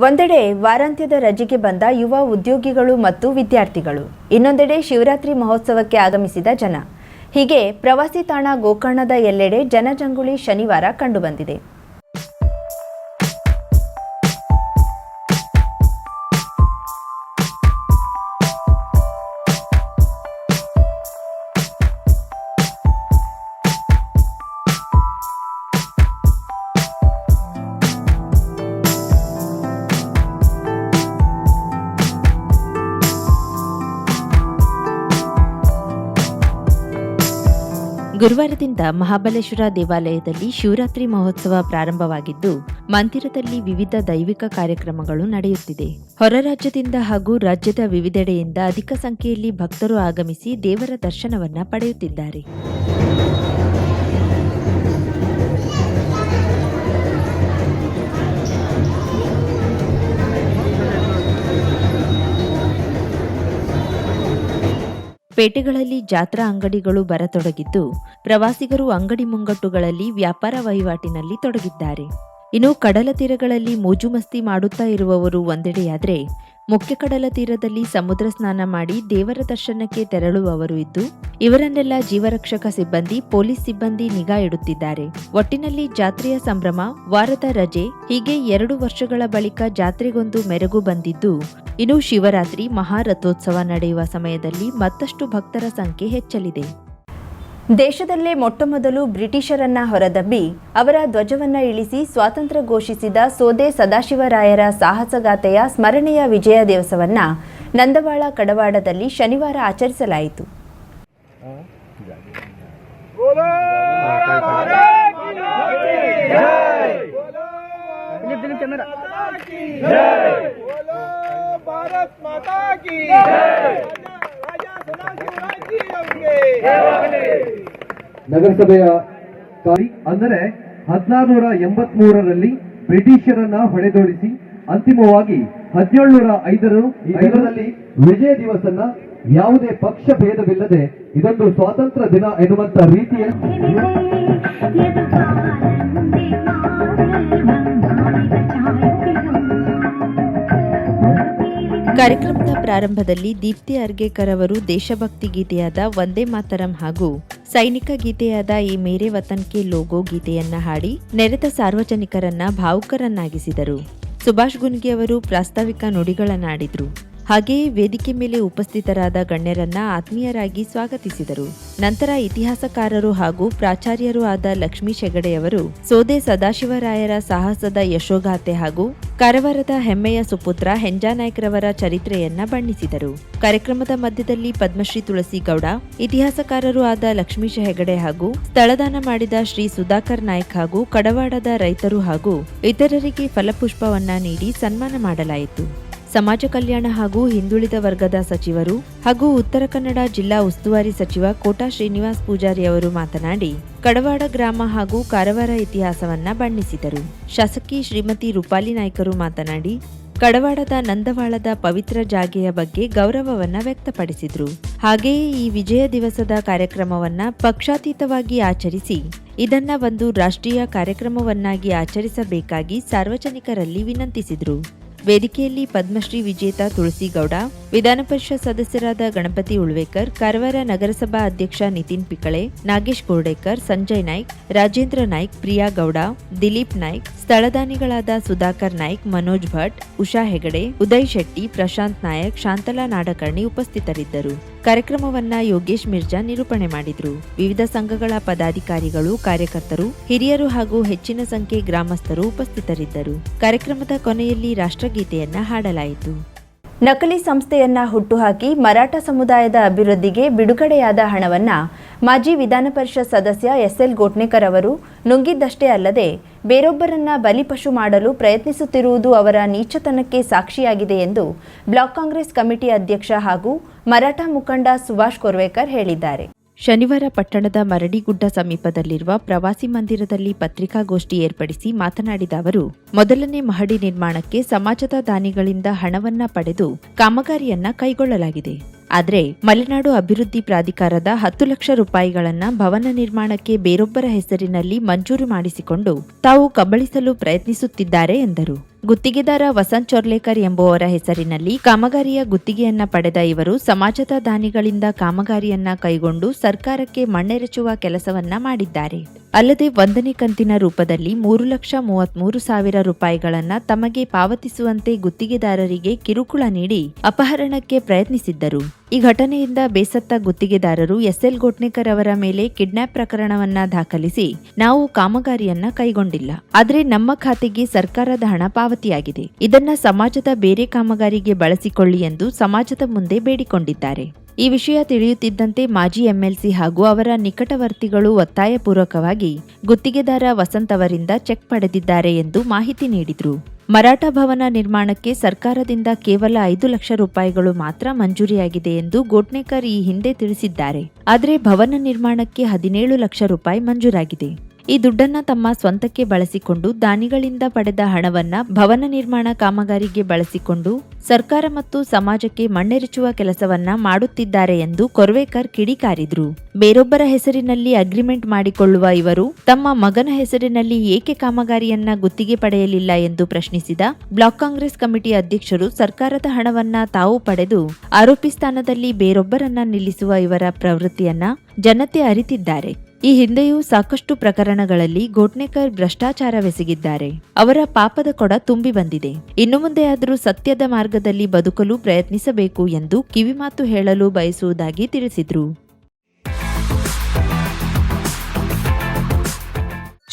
ಒಂದೆಡೆ ವಾರಾಂತ್ಯದ ರಜೆಗೆ ಬಂದ ಯುವ ಉದ್ಯೋಗಿಗಳು ಮತ್ತು ವಿದ್ಯಾರ್ಥಿಗಳು, ಇನ್ನೊಂದೆಡೆ ಶಿವರಾತ್ರಿ ಮಹೋತ್ಸವಕ್ಕೆ ಆಗಮಿಸಿದ ಜನ. ಹೀಗೆ ಪ್ರವಾಸಿ ತಾಣ ಗೋಕರ್ಣದ ಎಲ್ಲೆಡೆ ಜನಜಂಗುಳಿ ಶನಿವಾರ ಕಂಡುಬಂದಿದೆ. ಗುರುವಾರದಿಂದ ಮಹಾಬಲೇಶ್ವರ ದೇವಾಲಯದಲ್ಲಿ ಶಿವರಾತ್ರಿ ಮಹೋತ್ಸವ ಪ್ರಾರಂಭವಾಗಿದ್ದು, ಮಂದಿರದಲ್ಲಿ ವಿವಿಧ ದೈವಿಕ ಕಾರ್ಯಕ್ರಮಗಳು ನಡೆಯುತ್ತಿದೆ. ಹೊರ ರಾಜ್ಯದಿಂದ ಹಾಗೂ ರಾಜ್ಯದ ವಿವಿಧೆಡೆಯಿಂದ ಅಧಿಕ ಸಂಖ್ಯೆಯಲ್ಲಿ ಭಕ್ತರು ಆಗಮಿಸಿ ದೇವರ ದರ್ಶನವನ್ನ ಪಡೆಯುತ್ತಿದ್ದಾರೆ. ಪೇಟೆಗಳಲ್ಲಿ ಜಾತ್ರಾ ಅಂಗಡಿಗಳು ಬರತೊಡಗಿದ್ದು ಪ್ರವಾಸಿಗರು ಅಂಗಡಿ ಮುಂಗಟ್ಟುಗಳಲ್ಲಿ ವ್ಯಾಪಾರ ವಹಿವಾಟಿನಲ್ಲಿ ತೊಡಗಿದ್ದಾರೆ. ಇನ್ನು ಕಡಲ ತೀರಗಳಲ್ಲಿ ಮೋಜುಮಸ್ತಿ ಮಾಡುತ್ತಾ ಇರುವವರು ಒಂದೆಡೆಯಾದರೆ ಮುಖ್ಯ ಕಡಲ ತೀರದಲ್ಲಿ ಸಮುದ್ರ ಸ್ನಾನ ಮಾಡಿ ದೇವರ ದರ್ಶನಕ್ಕೆ ತೆರಳುವವರು ಇದ್ದು, ಇವರನ್ನೆಲ್ಲ ಜೀವರಕ್ಷಕ ಸಿಬ್ಬಂದಿ, ಪೊಲೀಸ್ ಸಿಬ್ಬಂದಿ ನಿಗಾ ಇಡುತ್ತಿದ್ದಾರೆ. ಒಟ್ಟಿನಲ್ಲಿ ಜಾತ್ರೆಯ ಸಂಭ್ರಮ, ವಾರದ ರಜೆ, ಹೀಗೆ ಎರಡು ವರ್ಷಗಳ ಬಳಿಕ ಜಾತ್ರೆಗೊಂದು ಮೆರಗು ಬಂದಿದ್ದು, ಇನ್ನು ಶಿವರಾತ್ರಿ ಮಹಾರಥೋತ್ಸವ ನಡೆಯುವ ಸಮಯದಲ್ಲಿ ಮತ್ತಷ್ಟು ಭಕ್ತರ ಸಂಖ್ಯೆ ಹೆಚ್ಚಲಿದೆ. ದೇಶದಲ್ಲೇ ಮೊಟ್ಟಮೊದಲು ಬ್ರಿಟಿಷರನ್ನ ಹೊರದಬ್ಬಿ ಅವರ ಧ್ವಜವನ್ನ ಇಳಿಸಿ ಸ್ವಾತಂತ್ರ್ಯ ಘೋಷಿಸಿದ ಸೋದೆ ಸದಾಶಿವರಾಯರ ಸಾಹಸಗಾಥೆಯ ಸ್ಮರಣೆಯ ವಿಜಯ ದಿವಸವನ್ನ ನಂದವಾಳ ಕಡವಾಡದಲ್ಲಿ ಶನಿವಾರ ಆಚರಿಸಲಾಯಿತು. ನಗರಸಭೆಯ ಅಂದರೆ ಹದಿನಾರು ನೂರ ಎಂಬತ್ ಮೂರರಲ್ಲಿ ಬ್ರಿಟಿಷರನ್ನ ಹೊಡೆದೋಡಿಸಿ ಅಂತಿಮವಾಗಿ ಹದಿನೇಳು ನೂರ ಐದರ ಐದರಲ್ಲಿ ವಿಜಯ ದಿವಸ ಯಾವುದೇ ಪಕ್ಷ ಭೇದವಿಲ್ಲದೆ ಇದೊಂದು ಸ್ವಾತಂತ್ರ್ಯ ದಿನ ಎನ್ನುವಂತ ರೀತಿಯ ಕಾರ್ಯಕ್ರಮದ ಪ್ರಾರಂಭದಲ್ಲಿ ದೀಪ್ತಿ ಅರ್ಗೇಕರ್ ಅವರು ದೇಶಭಕ್ತಿ ಗೀತೆಯಾದ ವಂದೇ ಮಾತರಂ ಹಾಗೂ ಸೈನಿಕ ಗೀತೆಯಾದ ಈ ಮೇರೆ ವತನ್ ಕೆ ಲೋಗೋ ಗೀತೆಯನ್ನ ಹಾಡಿ ನೆರೆದ ಸಾರ್ವಜನಿಕರನ್ನ ಭಾವುಕರನ್ನಾಗಿಸಿದರು. ಸುಭಾಷ್ ಗುನ್ಗಿ ಅವರು ಪ್ರಾಸ್ತಾವಿಕ ನುಡಿಗಳನ್ನಾಡಿದ್ರು. ಹಾಗೆಯೇ ವೇದಿಕೆ ಮೇಲೆ ಉಪಸ್ಥಿತರಾದ ಗಣ್ಯರನ್ನ ಆತ್ಮೀಯರಾಗಿ ಸ್ವಾಗತಿಸಿದರು. ನಂತರ ಇತಿಹಾಸಕಾರರು ಹಾಗೂ ಪ್ರಾಚಾರ್ಯರೂ ಆದ ಲಕ್ಷ್ಮೀ ಶೆಗಡೆಯವರು ಸೋದೆ ಸದಾಶಿವರಾಯರ ಸಾಹಸದ ಯಶೋಗಾಥೆ ಹಾಗೂ ಕರವರದ ಹೆಮ್ಮೆಯ ಸುಪುತ್ರ ಹೆಂಜಾನಾಯ್ಕರವರ ಚರಿತ್ರೆಯನ್ನ ಬಣ್ಣಿಸಿದರು. ಕಾರ್ಯಕ್ರಮದ ಮಧ್ಯದಲ್ಲಿ ಪದ್ಮಶ್ರೀ ತುಳಸಿ ಗೌಡ ಇತಿಹಾಸಕಾರರು ಆದ ಲಕ್ಷ್ಮೀಶ ಹೆಗಡೆ ಹಾಗೂ ಸ್ಥಳದಾನ ಮಾಡಿದ ಶ್ರೀ ಸುಧಾಕರ್ ನಾಯಕ್ ಹಾಗೂ ಕಡವಾಡದ ರೈತರು ಹಾಗೂ ಇತರರಿಗೆ ಫಲಪುಷ್ಪವನ್ನ ನೀಡಿ ಸನ್ಮಾನ ಮಾಡಲಾಯಿತು. ಸಮಾಜ ಕಲ್ಯಾಣ ಹಾಗೂ ಹಿಂದುಳಿದ ವರ್ಗದ ಸಚಿವರು ಹಾಗೂ ಉತ್ತರ ಕನ್ನಡ ಜಿಲ್ಲಾ ಉಸ್ತುವಾರಿ ಸಚಿವ ಕೋಟಾ ಶ್ರೀನಿವಾಸ್ ಪೂಜಾರಿ ಅವರು ಮಾತನಾಡಿ, ಕಡವಾಡ ಗ್ರಾಮ ಹಾಗೂ ಕಾರವಾರ ಇತಿಹಾಸವನ್ನ ಬಣ್ಣಿಸಿದರು. ಶಾಸಕಿ ಶ್ರೀಮತಿ ರೂಪಾಲಿ ನಾಯ್ಕರು ಮಾತನಾಡಿ, ಕಡವಾಡದ ನಂದವಾಳದ ಪವಿತ್ರ ಜಾಗೆಯ ಬಗ್ಗೆ ಗೌರವವನ್ನ ವ್ಯಕ್ತಪಡಿಸಿದ್ರು. ಹಾಗೆಯೇ ಈ ವಿಜಯ ದಿವಸದ ಕಾರ್ಯಕ್ರಮವನ್ನ ಪಕ್ಷಾತೀತವಾಗಿ ಆಚರಿಸಿ, ಇದನ್ನ ಒಂದು ರಾಷ್ಟ್ರೀಯ ಕಾರ್ಯಕ್ರಮವನ್ನಾಗಿ ಆಚರಿಸಬೇಕಾಗಿ ಸಾರ್ವಜನಿಕರಲ್ಲಿ ವಿನಂತಿಸಿದ್ರು. ವೇದಿಕೆಯಲ್ಲಿ ಪದ್ಮಶ್ರೀ ವಿಜೇತ ತುಳಸಿಗೌಡ ವಿಧಾನ ಪರಿಷತ್ ಸದಸ್ಯರಾದ ಗಣಪತಿ ಉಳ್ವೇಕರ್, ಕಾರವಾರ ನಗರಸಭಾ ಅಧ್ಯಕ್ಷ ನಿತಿನ್ ಪಿಕಳೆ ನಾಗೇಶ್ ಗೋರ್ಡೇಕರ್, ಸಂಜಯ್ ನಾಯ್ಕ್, ರಾಜೇಂದ್ರ ನಾಯ್ಕ್, ಪ್ರಿಯಾ ಗೌಡ, ದಿಲೀಪ್ ನಾಯ್ಕ್ ಸ್ಥಳದಾನಿಗಳಾದ ಸುಧಾಕರ್ ನಾಯ್ಕ್, ಮನೋಜ್ ಭಟ್, ಉಷಾ ಹೆಗಡೆ, ಉದಯ್ ಶೆಟ್ಟಿ, ಪ್ರಶಾಂತ್ ನಾಯಕ್, ಶಾಂತಲಾ ನಾಡಕರ್ಣಿ ಉಪಸ್ಥಿತರಿದ್ದರು. ಕಾರ್ಯಕ್ರಮವನ್ನ ಯೋಗೇಶ್ ಮಿರ್ಜಾ ನಿರೂಪಣೆ ಮಾಡಿದ್ರು. ವಿವಿಧ ಸಂಘಗಳ ಪದಾಧಿಕಾರಿಗಳು, ಕಾರ್ಯಕರ್ತರು, ಹಿರಿಯರು ಹಾಗೂ ಹೆಚ್ಚಿನ ಸಂಖ್ಯೆ ಗ್ರಾಮಸ್ಥರು ಉಪಸ್ಥಿತರಿದ್ದರು. ಕಾರ್ಯಕ್ರಮದ ಕೊನೆಯಲ್ಲಿ ರಾಷ್ಟ್ರಗೀತೆಯನ್ನ ಹಾಡಲಾಯಿತು. ನಕಲಿ ಸಂಸ್ಥೆಯನ್ನ ಹುಟ್ಟುಹಾಕಿ ಮರಾಠ ಸಮುದಾಯದ ಅಭಿವೃದ್ಧಿಗೆ ಬಿಡುಗಡೆಯಾದ ಹಣವನ್ನ ಮಾಜಿ ವಿಧಾನ ಪರಿಷತ್ ಸದಸ್ಯ ಎಸ್ಎಲ್ ಗೋಟ್ನೇಕರ್ ಅವರು ನುಂಗಿದ್ದಷ್ಟೇ ಅಲ್ಲದೆ ಬೇರೊಬ್ಬರನ್ನ ಬಲಿಪಶು ಮಾಡಲು ಪ್ರಯತ್ನಿಸುತ್ತಿರುವುದು ಅವರ ನೀಚತನಕ್ಕೆ ಸಾಕ್ಷಿಯಾಗಿದೆ ಎಂದು ಬ್ಲಾಕ್ ಕಾಂಗ್ರೆಸ್ ಕಮಿಟಿ ಅಧ್ಯಕ್ಷ ಹಾಗೂ ಮರಾಠ ಮುಖಂಡ ಸುಭಾಷ್ ಕೊರ್ವೇಕರ್ ಹೇಳಿದ್ದಾರೆ. ಶನಿವಾರ ಪಟ್ಟಣದ ಮರಡಿಗುಡ್ಡ ಸಮೀಪದಲ್ಲಿರುವ ಪ್ರವಾಸಿ ಮಂದಿರದಲ್ಲಿ ಪತ್ರಿಕಾಗೋಷ್ಠಿ ಏರ್ಪಡಿಸಿ ಮಾತನಾಡಿದ ಅವರು, ಮೊದಲನೇ ಮಹಡಿ ನಿರ್ಮಾಣಕ್ಕೆ ಸಮಾಜದ ದಾನಿಗಳಿಂದ ಹಣವನ್ನ ಪಡೆದು ಕಾಮಗಾರಿಯನ್ನ ಕೈಗೊಳ್ಳಲಾಗಿದೆ. ಆದರೆ ಮಲೆನಾಡು ಅಭಿವೃದ್ಧಿ ಪ್ರಾಧಿಕಾರದ ಹತ್ತು ಲಕ್ಷ ರೂಪಾಯಿಗಳನ್ನ ಭವನ ನಿರ್ಮಾಣಕ್ಕೆ ಬೇರೊಬ್ಬರ ಹೆಸರಿನಲ್ಲಿ ಮಂಜೂರು ಮಾಡಿಸಿಕೊಂಡು ತಾವು ಕಬಳಿಸಲು ಪ್ರಯತ್ನಿಸುತ್ತಿದ್ದಾರೆ ಎಂದರು. ಗುತ್ತಿಗೆದಾರ ವಸಂತ್ ಚೊರ್ಲೇಕರ್ ಎಂಬುವರ ಹೆಸರಿನಲ್ಲಿ ಕಾಮಗಾರಿಯ ಗುತ್ತಿಗೆಯನ್ನ ಪಡೆದ ಇವರು ಸಮಾಜದ ದಾನಿಗಳಿಂದ ಕಾಮಗಾರಿಯನ್ನ ಕೈಗೊಂಡು ಸರ್ಕಾರಕ್ಕೆ ಮಣ್ಣೆರಚುವ ಕೆಲಸವನ್ನ ಮಾಡಿದ್ದಾರೆ. ಅಲ್ಲದೆ ಒಂದನೇ ಕಂತಿನ ರೂಪದಲ್ಲಿ ಮೂರು ಲಕ್ಷ ಮೂವತ್ಮೂರು ಸಾವಿರ ರೂಪಾಯಿಗಳನ್ನು ತಮಗೆ ಪಾವತಿಸುವಂತೆ ಗುತ್ತಿಗೆದಾರರಿಗೆ ಕಿರುಕುಳ ನೀಡಿ ಅಪಹರಣಕ್ಕೆ ಪ್ರಯತ್ನಿಸಿದ್ದರು. ಈ ಘಟನೆಯಿಂದ ಬೇಸತ್ತ ಗುತ್ತಿಗೆದಾರರು ಎಸ್ಎಲ್ ಗೋಟ್ನೇಕರ್ ಅವರ ಮೇಲೆ ಕಿಡ್ನಾಪ್ ಪ್ರಕರಣವನ್ನ ದಾಖಲಿಸಿ ನಾವು ಕಾಮಗಾರಿಯನ್ನ ಕೈಗೊಂಡಿಲ್ಲ. ಆದರೆ ನಮ್ಮ ಖಾತೆಗೆ ಸರ್ಕಾರದ ಹಣ ಪಾವತಿಯಾಗಿದೆ. ಇದನ್ನ ಸಮಾಜದ ಬೇರೆ ಕಾಮಗಾರಿಗೆ ಬಳಸಿಕೊಳ್ಳಿ ಎಂದು ಸಮಾಜದ ಮುಂದೆ ಬೇಡಿಕೊಂಡಿದ್ದಾರೆ. ಈ ವಿಷಯ ತಿಳಿಯುತ್ತಿದ್ದಂತೆ ಮಾಜಿ ಎಂಎಲ್ಸಿ ಹಾಗೂ ಅವರ ನಿಕಟವರ್ತಿಗಳು ಒತ್ತಾಯಪೂರ್ವಕವಾಗಿ ಗುತ್ತಿಗೆದಾರ ವಸಂತ್ ಅವರಿಂದ ಚೆಕ್ ಪಡೆದಿದ್ದಾರೆ ಎಂದು ಮಾಹಿತಿ ನೀಡಿದರು. ಮರಾಠ ಭವನ ನಿರ್ಮಾಣಕ್ಕೆ ಸರ್ಕಾರದಿಂದ ಕೇವಲ ಐದು ಲಕ್ಷ ರೂಪಾಯಿಗಳು ಮಾತ್ರ ಮಂಜೂರಿಯಾಗಿದೆ ಎಂದು ಗೋಟ್ನೇಕರ್ ಈ ಹಿಂದೆ ತಿಳಿಸಿದ್ದಾರೆ. ಆದರೆ ಭವನ ನಿರ್ಮಾಣಕ್ಕೆ ಹದಿನೇಳು ಲಕ್ಷ ರೂಪಾಯಿ ಮಂಜೂರಾಗಿದೆ. ಈ ದುಡ್ಡನ್ನ ತಮ್ಮ ಸ್ವಂತಕ್ಕೆ ಬಳಸಿಕೊಂಡು ದಾನಿಗಳಿಂದ ಪಡೆದ ಹಣವನ್ನ ಭವನ ನಿರ್ಮಾಣ ಕಾಮಗಾರಿಗೆ ಬಳಸಿಕೊಂಡು ಸರ್ಕಾರ ಮತ್ತು ಸಮಾಜಕ್ಕೆ ಮಣ್ಣೆರಚುವ ಕೆಲಸವನ್ನ ಮಾಡುತ್ತಿದ್ದಾರೆ ಎಂದು ಕೊರ್ವೇಕರ್ ಕಿಡಿಕಾರಿದ್ರು. ಬೇರೊಬ್ಬರ ಹೆಸರಿನಲ್ಲಿ ಅಗ್ರಿಮೆಂಟ್ ಮಾಡಿಕೊಳ್ಳುವ ಇವರು ತಮ್ಮ ಮಗನ ಹೆಸರಿನಲ್ಲಿ ಏಕೆ ಕಾಮಗಾರಿಯನ್ನ ಗುತ್ತಿಗೆ ಪಡೆಯಲಿಲ್ಲ ಎಂದು ಪ್ರಶ್ನಿಸಿದ ಬ್ಲಾಕ್ ಕಾಂಗ್ರೆಸ್ ಕಮಿಟಿ ಅಧ್ಯಕ್ಷರು ಸರ್ಕಾರದ ಹಣವನ್ನ ತಾವು ಪಡೆದು ಆರೋಪಿ ಸ್ಥಾನದಲ್ಲಿ ಬೇರೊಬ್ಬರನ್ನ ನಿಲ್ಲಿಸುವ ಇವರ ಪ್ರವೃತ್ತಿಯನ್ನ ಜನತೆ ಅರಿತಿದ್ದಾರೆ. ಈ ಹಿಂದೆಯೂ ಸಾಕಷ್ಟು ಪ್ರಕರಣಗಳಲ್ಲಿ ಗೋಟ್ನೇಕರ್ ಭ್ರಷ್ಟಾಚಾರವೆಸಗಿದ್ದಾರೆ. ಅವರ ಪಾಪದ ಕೊಡ ತುಂಬಿ ಬಂದಿದೆ. ಇನ್ನು ಮುಂದೆ ಆದರೂ ಸತ್ಯದ ಮಾರ್ಗದಲ್ಲಿ ಬದುಕಲು ಪ್ರಯತ್ನಿಸಬೇಕು ಎಂದು ಕಿವಿಮಾತು ಹೇಳಲು ಬಯಸುವುದಾಗಿ ತಿಳಿಸಿದ್ರು.